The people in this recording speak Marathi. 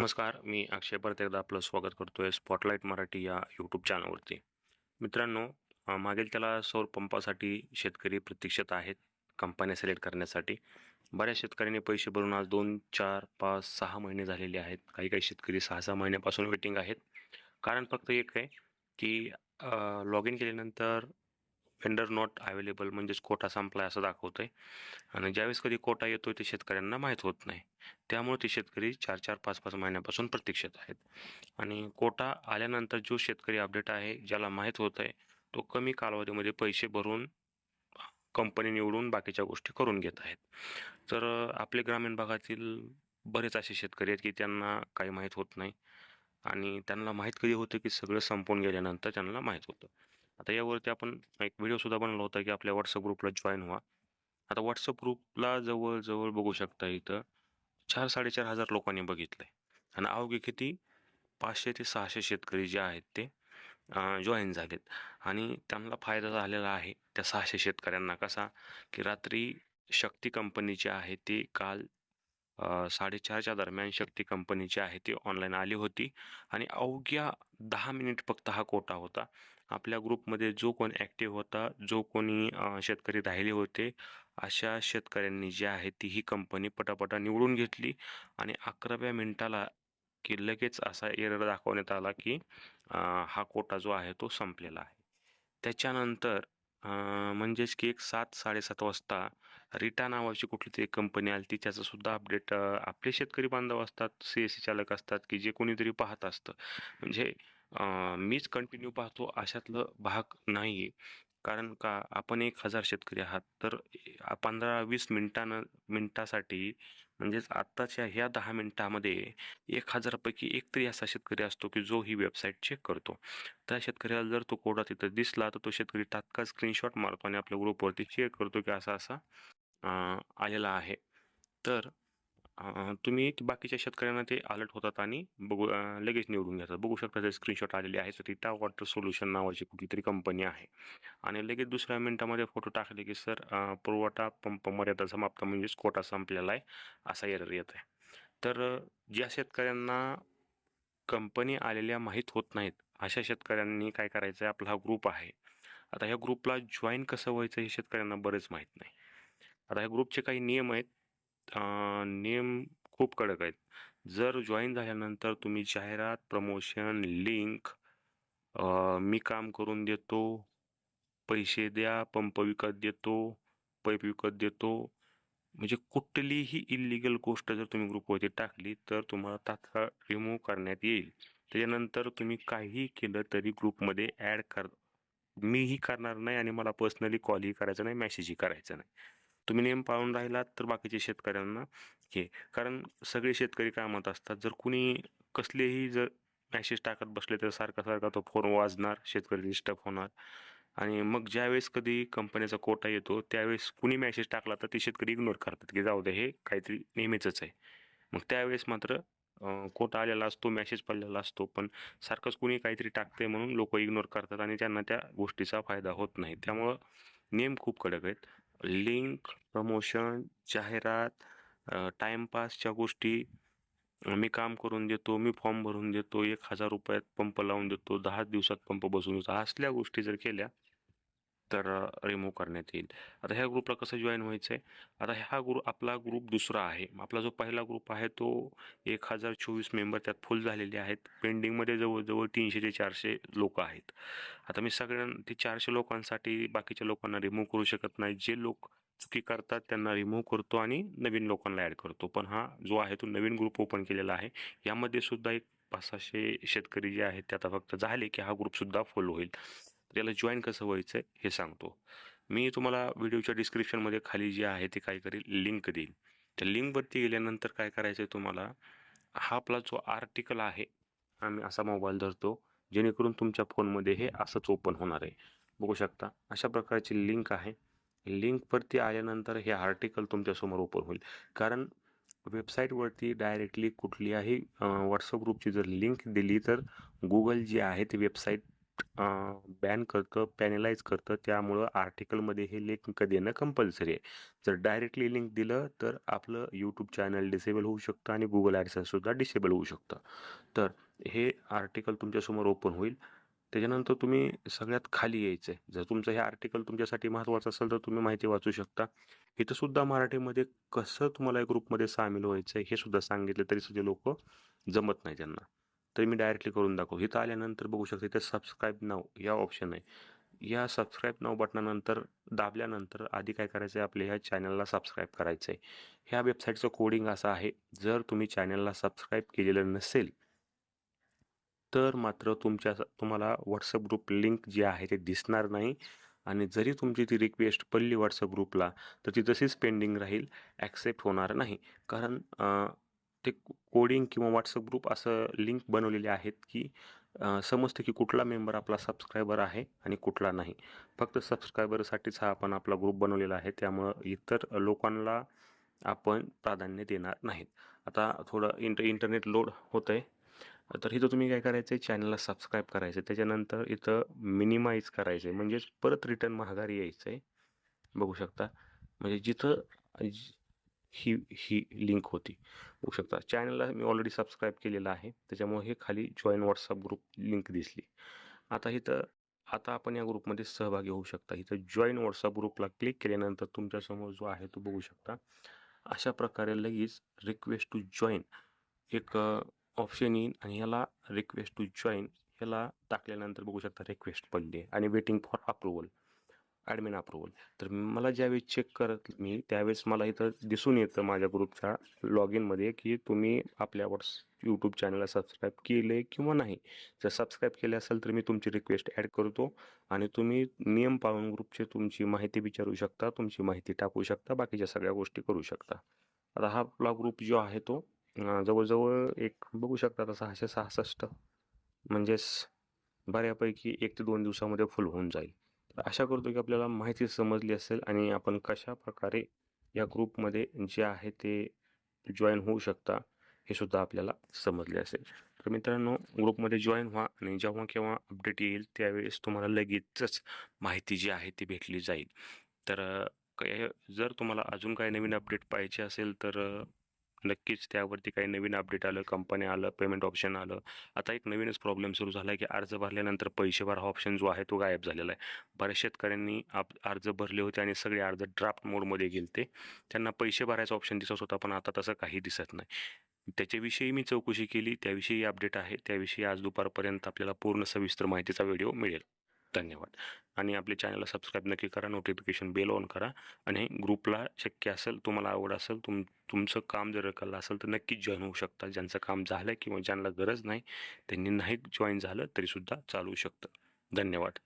नमस्कार मी अक्षय परत एकदा आपलं स्वागत करतोय स्पॉटलाईट मराठी या यूट्यूब चॅनलवरती मित्रांनो मागील त्याला सौर पंपासाठी शेतकरी प्रतीक्षेत आहेत कंपन्या सिलेक्ट करण्यासाठी. बऱ्याच शेतकऱ्यांनी पैसे भरून आज दोन चार पाच सहा महिने झालेले आहेत. काही काही शेतकरी सहा सहा महिन्यापासून वेटिंग आहेत. कारण फक्त एक आहे की लॉग इन केल्यानंतर वेंडर नॉट अवेलेबल म्हणजेच कोटा संपलाय असं दाखवतंय. आणि ज्यावेळेस कधी कोटा येतोय ते शेतकऱ्यांना माहीत होत नाही. त्यामुळे ते शेतकरी चार चार पाच पाच महिन्यापासून प्रतीक्षेत आहेत. आणि कोटा आल्यानंतर जो शेतकरी अपडेट आहे ज्याला माहीत होत आहे तो कमी कालावधीमध्ये पैसे भरून कंपनी निवडून बाकीच्या गोष्टी करून घेत आहेत. तर आपले ग्रामीण भागातील बरेच असे शेतकरी आहेत की त्यांना काही माहीत होत नाही. आणि त्यांना माहीत कधी होतं की सगळं संपून गेल्यानंतर त्यांना माहीत होतं. आता यावरती आपण एक व्हिडिओसुद्धा बनवला होता की आपल्या व्हॉट्सअप ग्रुपला जॉईन व्हा. आता व्हॉट्सअप ग्रुपला जवळजवळ बघू शकता इथं चार साडेचार हजार लोकांनी बघितलं आहे आणि अवघे किती? पाचशे ते सहाशे शेतकरी जे आहेत ते जॉईन झालेत. आणि त्यांना फायदा झालेला आहे त्या सहाशे शेतकऱ्यांना. कसा? की रात्री शक्ती कंपनीची आहे ती काल साडेचारच्या दरम्यान शक्ती कंपनीची आहे ती ऑनलाईन आली होती. आणि अवघ्या दहा मिनिट फक्त हा कोटा होता. आपल्या ग्रुपमध्ये जो कोण ॲक्टिव्ह होता जो कोणी शेतकरी राहिले होते अशा शेतकऱ्यांनी जी आहे ती ही कंपनी पटापटा निवडून घेतली आणि अकराव्या मिनिटाला की लगेच असा एरर दाखवण्यात आला की हा कोटा जो आहे तो संपलेला आहे. त्याच्यानंतर म्हणजेच की एक सात साडेसात वाजता रिटा नावाची कुठली तरी कंपनी आली तिच्याचं सुद्धा अपडेट आपले शेतकरी बांधव असतात सी एस सी चालक असतात की जे कोणीतरी पाहत असतं. म्हणजे मीच कंटिन्यू पाहतो अशातलं भाग नाही कारण का आपण एक हजार शेतकरी आहात तर पंधरा वीस मिनिटानं मिनिटासाठी म्हणजेच आत्ताच्या ह्या दहा मिनिटामध्ये एक हजारापैकी एक तरी असा शेतकरी असतो की जो ही वेबसाईट चेक करतो. त्या शेतकऱ्याला जर तो कोडा तिथं दिसला तर तो शेतकरी तात्काळ स्क्रीनशॉट मारतो आणि आपल्या ग्रुपवरती शेअर करतो की असा असा आलेला आहे. तर तुम्ही बाकीच्या शेतकऱ्यांना ते अलर्ट होतात आणि बघू लगेच निवडून घेतात. बघू शकता ते स्क्रीनशॉट आलेले आहे तर त्या वॉटर सोल्युशन नावाची कुठली तरी कंपनी आहे. आणि लगेच दुसऱ्या मिनिटामध्ये फोटो टाकले की सर पुरवठा पंप मर्यादा समाप्त म्हणजेच कोटा संपलेला आहे असा एरर येत आहे तर ज्या शेतकऱ्यांना कंपनी आलेल्या माहीत होत नाहीत अशा शेतकऱ्यांनी काय करायचं आहे आपला हा ग्रुप आहे. आता ह्या ग्रुपला जॉईन कसं व्हायचं हे शेतकऱ्यांना बरेच माहीत नाही. आता ह्या ग्रुपचे काही नियम आहेत. नियम खूप कडक आहेत. जर जॉईन झाल्यानंतर तुम्ही जाहिरात प्रमोशन लिंक मी काम करून देतो पैसे द्या पंप विकत देतो पैप विकत देतो म्हणजे कुठलीही इलिगल गोष्ट जर तुम्ही ग्रुपवरती टाकली तर तुम्हाला तात्काळ रिमूव्ह करण्यात येईल. त्याच्यानंतर तुम्ही काही केलं तरी ग्रुपमध्ये ॲड कर मीही करणार नाही आणि मला पर्सनली कॉलही करायचा नाही मेसेजही करायचा नाही. तुम्ही नियम पाळून राहिलात तर बाकीच्या शेतकऱ्यांना हे कारण सगळे शेतकरी काय म्हणत असतात. जर कुणी कसलेही जर मॅसेज टाकत बसले तर सारखा सारखा तो फोन वाजणार शेतकरी डिस्टर्ब होणार. आणि मग ज्यावेळेस कधी कंपनीचा कोटा येतो त्यावेळेस कुणी मॅसेज टाकला तर ते शेतकरी इग्नोर करतात की जाऊ दे हे काहीतरी नेहमीचंच आहे. मग त्यावेळेस मात्र कोटा आलेला असतो मॅसेज पडलेला असतो पण सारखंच कुणी काहीतरी टाकतंय म्हणून लोक इग्नोर करतात आणि त्यांना त्या गोष्टीचा फायदा होत नाही. त्यामुळं नियम खूप कडक आहेत. लिंक प्रमोशन जाहिरात टाईमपासच्या गोष्टी मी काम करून देतो मी फॉर्म भरून देतो एक हजार रुपयात पंप लावून देतो दहा दिवसात पंप बसून देतो असल्या गोष्टी जर केल्या तर रिमूव्ह करण्यात येईल. आता ह्या ग्रुपला कसं जॉईन व्हायचं आहे आता हा ग्रुप आपला ग्रुप दुसरा आहे. आपला जो पहिला ग्रुप आहे तो एक हजार चोवीस मेंबर त्यात फुल झालेले आहेत. पेंडिंगमध्ये जवळजवळ तीनशे ते चारशे लोक आहेत. आता मी सगळ्यां ते चारशे लोकांसाठी बाकीच्या लोकांना रिमूव्ह करू शकत नाही. जे लोक चुकी करतात त्यांना रिमूव्ह करतो आणि नवीन लोकांना ॲड करतो. पण हा जो आहे तो नवीन ग्रुप ओपन केलेला आहे. यामध्ये सुद्धा एक पाच सहाशे शेतकरी जे आहेत ते आता फक्त झाले की हा ग्रुपसुद्धा फुल होईल. त्याला जॉईन कसं व्हायचं हे सांगतो. मी तुम्हाला व्हिडिओच्या डिस्क्रिप्शनमध्ये खाली जे आहे ते काय करेल लिंक देईल त्या लिंकवरती गेल्यानंतर काय करायचं आहे तुम्हाला हा आपला जो आर्टिकल आहे आम्ही असा मोबाईल धरतो जेणेकरून तुमच्या फोनमध्ये हे असंच ओपन होणार आहे. बघू शकता अशा प्रकारची लिंक आहे. लिंकवरती आल्यानंतर हे आर्टिकल तुमच्यासमोर ओपन होईल. कारण वेबसाईटवरती डायरेक्टली कुठल्याही व्हॉट्सअप ग्रुपची जर लिंक दिली तर गुगल जी आहे ती वेबसाईट बॅन करतं पॅनलाइज करतं त्यामुळं आर्टिकलमध्ये हे लिंक देणं कंपल्सरी आहे. जर डायरेक्टली लिंक दिलं तर आपलं यूट्यूब चॅनल डिसेबल होऊ शकतं आणि गुगल ॲडसन्ससुद्धा डिसेबल होऊ शकतं. तर हे आर्टिकल तुमच्यासमोर ओपन होईल. त्याच्यानंतर तुम्ही सगळ्यात खाली यायचं आहे जर तुमचं हे आर्टिकल तुमच्यासाठी महत्त्वाचं असेल तर तुम्ही माहिती वाचू शकता. इथं सुद्धा मराठीमध्ये कसं तुम्हाला ग्रुपमध्ये सामील व्हायचं आहे हे सुद्धा सांगितलं तरी सुद्धा लोक जमत नाही त्यांना. तर मी डायरेक्टली करून दाखवू. इथं आल्यानंतर बघू शकता इथं सबस्क्राईब नाव या ऑप्शन आहे. या सबस्क्राईब नाव बटनानंतर दाबल्यानंतर आधी काय करायचं आहे? आपल्या ह्या चॅनलला सबस्क्राईब करायचं आहे ह्या वेबसाईटचं कोडिंग असं आहे. जर तुम्ही चॅनलला सबस्क्राईब केलेलं नसेल तर मात्र तुमच्या तुम्हाला व्हॉट्सअप ग्रुप लिंक जी आहे ते दिसणार नाही. आणि जरी तुमची ती रिक्वेस्ट पडली व्हॉट्सअप ग्रुपला तर ती तशीच पेंडिंग राहील. ॲक्सेप्ट होणार नाही. कारण ते कोडिंग किंवा व्हॉट्सअप ग्रुप असं लिंक बनवलेले आहेत की समजतं की कुठला मेंबर आपला सबस्क्रायबर आहे आणि कुठला नाही. फक्त सबस्क्रायबरसाठीच हा आपण आपला ग्रुप बनवलेला आहे. त्यामुळं इतर लोकांना आपण प्राधान्य देणार नाहीत. आता थोडं इंट इंटरनेट लोड होतं आहे तर इथं तुम्ही काय करायचं आहे चॅनलला सबस्क्राईब करायचं त्याच्यानंतर इथं मिनिमाइज करायचं आहे म्हणजेच परत रिटर्न महागारी यायचं आहे बघू शकता. म्हणजे जिथं जी- ही ही लिंक होती. बघू शकता. चॅनलला मी ऑलरेडी सबस्क्राईब केलेलं आहे. त्याच्यामुळे हे खाली जॉईन व्हॉट्सअप ग्रुप लिंक दिसली. आता इथं आता आपण या ग्रुपमध्ये सहभागी होऊ शकता. इथं जॉईन व्हॉट्सअप ग्रुपला क्लिक केल्यानंतर तुमच्यासमोर जो आहे तो बघू शकता. अशा प्रकारे लगेच रिक्वेस्ट टू जॉईन एक ऑप्शन येईन आणि ह्याला रिक्वेस्ट टू जॉईन ह्याला टाकल्यानंतर बघू शकता रिक्वेस्ट पडली आणि waiting for approval admin approval तर मला ज्यावेळेस चेक करत मी त्यावेळेस मला इथं दिसून येतं माझ्या ग्रुपच्या लॉग इनमध्ये की तुम्ही आपल्या व्हॉट्स यूट्यूब चॅनलला सबस्क्राईब केले किंवा नाही. जर सबस्क्राईब केले असेल तर मी तुमची रिक्वेस्ट ॲड करतो आणि तुम्ही नियम पाळून ग्रुपची तुमची माहिती विचारू शकता तुमची माहिती टाकू शकता बाकीच्या सगळ्या गोष्टी करू शकता. आता हा आपला ग्रुप जो आहे तो जवळजवळ एक बघू शकता आता सहाशे सहासष्ट म्हणजेच बऱ्यापैकी एक ते दोन दिवसामध्ये फुल होऊन जाईल. तर आशा करतो की आपल्याला माहिती समजली असेल आणि आपण कशा प्रकारे या ग्रुपमध्ये जे आहे ते जॉईन होऊ शकता हे सुद्धा आपल्याला समजले असेल. तर मित्रांनो ग्रुपमध्ये जॉईन व्हा आणि जेव्हा केव्हा अपडेट येईल त्यावेळेस तुम्हाला लगेचच माहिती जी आहे ती भेटली जाईल. तर जर तुम्हाला अजून काही नवीन अपडेट पाहिजे असेल तर नक्कीच त्यावरती काही नवीन अपडेट आलं कंपनी आलं पेमेंट ऑप्शन आलं. आता एक नवीनच प्रॉब्लेम सुरू झाला आहे की अर्ज भरल्यानंतर पैसे हा ऑप्शन जो आहे तो गायब झालेला आहे. बऱ्याच शेतकऱ्यांनी आप अर्ज भरले होते आणि सगळे अर्ज ड्राफ्ट मोडमध्ये गेले ते त्यांना पैसे भरायचा ऑप्शन दिसत होता पण आता तसं काही दिसत नाही. त्याच्याविषयी मी चौकशी केली त्याविषयी अपडेट आहे त्याविषयी आज दुपारपर्यंत आपल्याला पूर्ण सविस्तर माहितीचा व्हिडिओ मिळेल. धन्यवाद. आणि आपल्या चॅनलला सबस्क्राईब नक्की करा नोटिफिकेशन बेल ऑन करा आणि ग्रुपला शक्य असेल तुम्हाला आवड असेल तुम तुमचं काम जर रखलं असेल तर नक्की जॉईन होऊ शकता. ज्यांचं काम झालं किंवा ज्यांना गरज नाही त्यांनी नाही जॉईन झालं तरीसुद्धा चालू शकतं. धन्यवाद.